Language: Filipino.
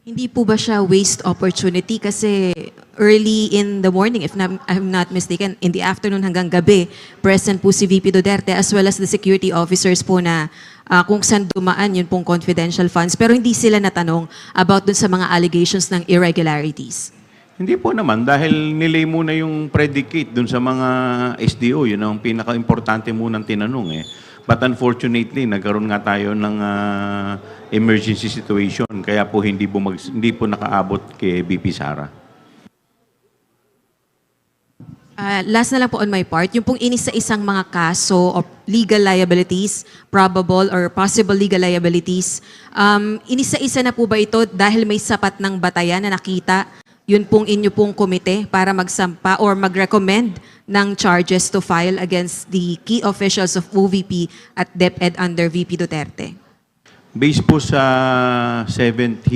Hindi po ba siya waste opportunity kasi early in the morning, if not, I'm not mistaken, in the afternoon hanggang gabi, present po si VP Duterte as well as the security officers po na ah, kung saan dumaan yun pong confidential funds. Pero hindi sila natanong about dun sa mga allegations ng irregularities. Hindi po naman, dahil nilay muna yung predicate dun sa mga SDO, yun ang pinaka-importante munang tinanong eh. But unfortunately, nagkaroon nga tayo ng ah, emergency situation, kaya po hindi, bumag, hindi po nakaabot kay BP Sara. Ah, last na lang po on my part, yung pong inis sa isang mga kaso of legal liabilities, probable or possible legal liabilities, um, inisa-isa na po ba ito dahil may sapat ng batayan na nakita yun pong inyo pong komite para magsampa or mag-recommend ng charges to file against the key officials of OVP at DepEd under VP Duterte? Based po sa 7th